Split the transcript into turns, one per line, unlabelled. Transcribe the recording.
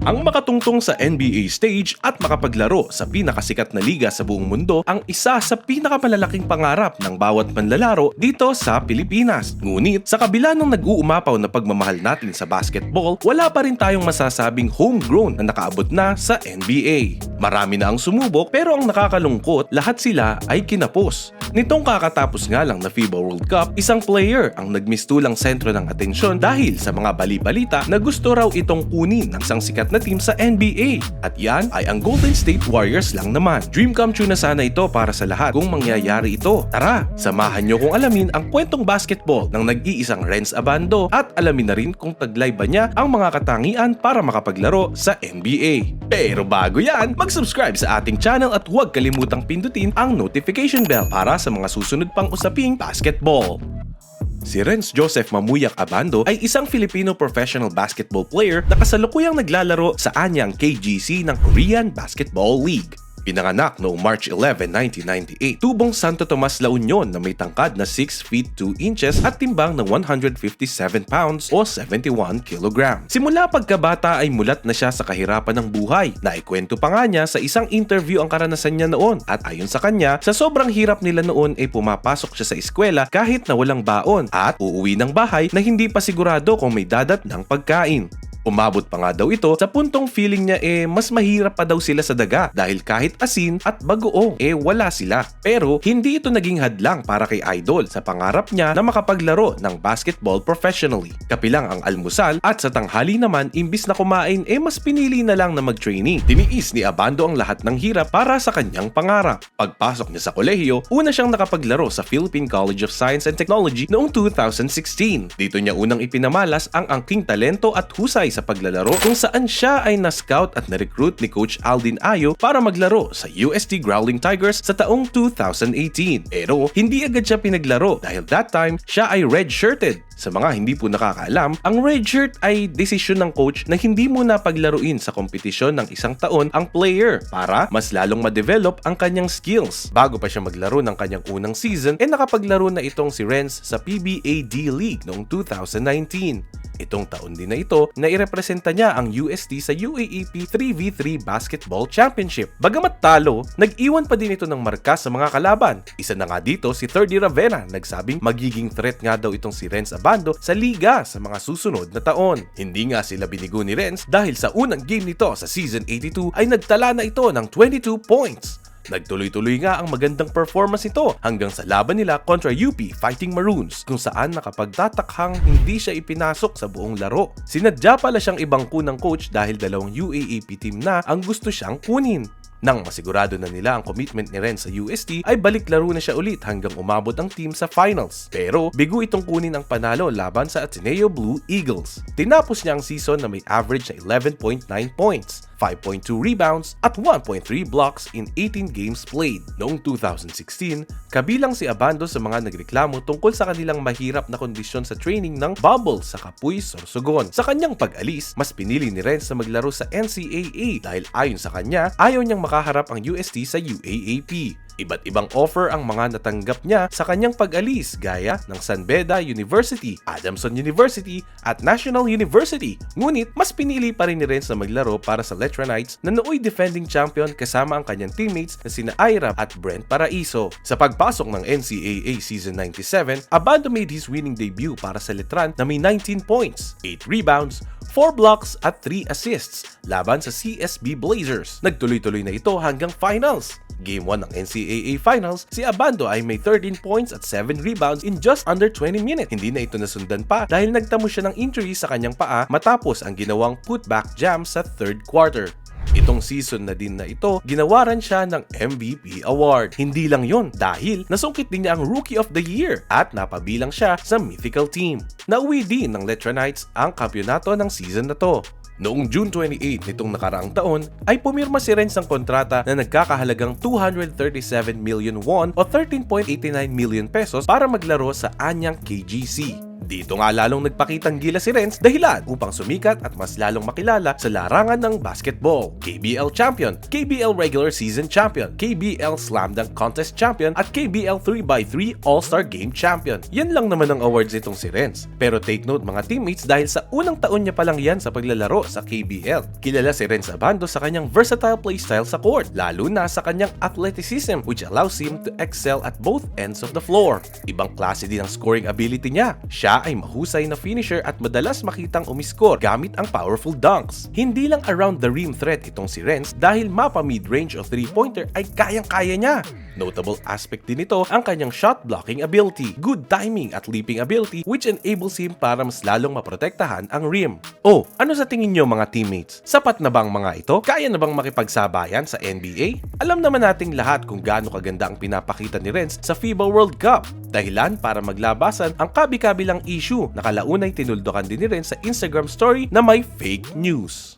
Ang makatungtong sa NBA stage at makapaglaro sa pinakasikat na liga sa buong mundo ang isa sa pinakamalalaking pangarap ng bawat manlalaro dito sa Pilipinas. Ngunit sa kabila ng nag-uumapaw na pagmamahal natin sa basketball, wala pa rin tayong masasabing homegrown na nakaabot na sa NBA. Marami na ang sumubok pero ang nakakalungkot, lahat sila ay kinapos. Nitong kakatapos nga lang na FIBA World Cup, isang player ang nagmistulang sentro ng atensyon dahil sa mga bali-balita na gusto raw itong kunin ng isang sikat na team sa NBA. At yan ay ang Golden State Warriors lang naman. Dream come true na sana ito para sa lahat kung mangyayari ito. Tara, samahan nyo kung alamin ang kwentong basketball ng nag-iisang Renz Abando at alamin na rin kung taglay ba niya ang mga katangian para makapaglaro sa NBA. Pero bago yan, mag-subscribe sa ating channel at huwag kalimutang pindutin ang notification bell para sa mga susunod pang usaping basketball. Si Renz Joseph Mamuyak Abando ay isang Filipino professional basketball player na kasalukuyang naglalaro sa anyang KGC ng Korean Basketball League. Pinanganak noong March 11, 1998, tubong Santo Tomas La Union na may tangkad na 6 feet 2 inches at timbang ng 157 pounds o 71 kilogram. Simula pagkabata ay mulat na siya sa kahirapan ng buhay. Naikwento pa nga niya sa isang interview ang karanasan niya noon at ayon sa kanya, sa sobrang hirap nila noon ay pumapasok siya sa eskwela kahit na walang baon at uuwi ng bahay na hindi pa sigurado kung may dadat ng pagkain. Umabot pa nga daw ito sa puntong feeling niya eh mas mahirap pa daw sila sa daga dahil kahit asin at bagoong eh wala sila. Pero hindi ito naging hadlang para kay Idol sa pangarap niya na makapaglaro ng basketball professionally. Kapilang ang almusal at sa tanghali naman imbis na kumain eh mas pinili na lang na mag-training. Tiniis ni Abando ang lahat ng hirap para sa kanyang pangarap. Pagpasok niya sa kolehiyo, una siyang nakapaglaro sa Philippine College of Science and Technology noong 2016. Dito niya unang ipinamalas ang angking talento at husay sa paglalaro kung saan siya ay na-scout at na-recruit ni Coach Aldin Ayo para maglaro sa UST Growling Tigers sa taong 2018. Pero hindi agad siya pinaglaro dahil that time siya ay red-shirted. Sa mga hindi po nakakaalam, ang red shirt ay desisyon ng coach na hindi muna paglaruin sa kompetisyon ng isang taon ang player para mas lalong ma-develop ang kanyang skills. Bago pa siya maglaro ng kanyang unang season, eh nakapaglaro na itong si Renz sa PBA D League noong 2019. Itong taon din na ito na irepresenta niya ang UST sa UAAP 3v3 Basketball Championship. Bagamat talo, nag-iwan pa din ito ng marka sa mga kalaban. Isa na nga dito si 3 Ravenna nagsabing magiging threat nga daw itong si Renz Abando sa liga sa mga susunod na taon. Hindi nga sila binigo ni Renz dahil sa unang game nito sa Season 82 ay nagtala na ito ng 22 points. Nagtuloy-tuloy nga ang magandang performance nito hanggang sa laban nila kontra UP Fighting Maroons kung saan nakapagtatakhang hindi siya ipinasok sa buong laro. Sinadya pala siyang ibangko ng coach dahil dalawang UAAP team na ang gusto siyang kunin. Nang masigurado na nila ang commitment ni Ren sa UST ay balik laro na siya ulit hanggang umabot ang team sa finals. Pero bigo itong kunin ang panalo laban sa Ateneo Blue Eagles. Tinapos niya ang season na may average na 11.9 points, 5.2 rebounds at 1.3 blocks in 18 games played. Noong 2016, kabilang si Abando sa mga nagreklamo tungkol sa kanilang mahirap na kondisyon sa training ng bubble sa Kapuy, Sorsogon. Sa kanyang pag-alis, mas pinili ni Renz na maglaro sa NCAA dahil ayon sa kanya, ayaw niyang makaharap ang UST sa UAAP. Iba't ibang offer ang mga natanggap niya sa kanyang pag-alis gaya ng San Beda University, Adamson University at National University. Ngunit mas pinili pa rin ni Renz na maglaro para sa Letra Knights na nooy defending champion kasama ang kanyang teammates na sina Ira at Brent Paraiso. Sa pagpasok ng NCAA Season 97, Abando made his winning debut para sa Letran na may 19 points, 8 rebounds, 4 blocks at 3 assists laban sa CSB Blazers. Nagtuloy-tuloy na ito hanggang finals. Game 1 ng NCAA Finals, si Abando ay may 13 points at 7 rebounds in just under 20 minutes. Hindi na ito nasundan pa dahil nagtamo siya ng injury sa kanyang paa matapos ang ginawang putback jam sa third quarter. Itong season na din na ito, ginawaran siya ng MVP award. Hindi lang yon dahil nasungkit din niya ang Rookie of the Year at napabilang siya sa mythical team. Nauwi din ng Letra Knights ang kampyonato ng season na to. Noong June 28 nitong nakaraang taon ay pumirma si Renz ng kontrata na nagkakahalagang 237 million won o 13.89 million pesos para maglaro sa anyang KGC. Dito nga lalong nagpakitang gila si Renz dahilan upang sumikat at mas lalong makilala sa larangan ng basketball. KBL Champion, KBL Regular Season Champion, KBL Slam Dunk Contest Champion at KBL 3x3 All-Star Game Champion. Yan lang naman ang awards nitong si Renz. Pero take note mga teammates dahil sa unang taon niya pa lang yan sa paglalaro sa KBL. Kilala si Renz Abando sa kanyang versatile playstyle sa court, lalo na sa kanyang athleticism which allows him to excel at both ends of the floor. Ibang klase din ang scoring ability niya. Siya ay mahusay na finisher at madalas makitang umiscore gamit ang powerful dunks. Hindi lang around the rim threat itong si Renz dahil mapa mid-range o three-pointer ay kayang-kaya niya. Notable aspect din ito ang kanyang shot blocking ability, good timing at leaping ability which enables him para mas lalong maprotektahan ang rim. Oh, ano sa tingin nyo mga teammates? Sapat na bang mga ito? Kaya na bang makipagsabayan sa NBA? Alam naman nating lahat kung gaano kaganda ang pinapakita ni Renz sa FIBA World Cup. Dahilan para maglabasan ang kabi-kabilang issue na kalaunay tinuldukan din ni Renz sa Instagram story na may fake news.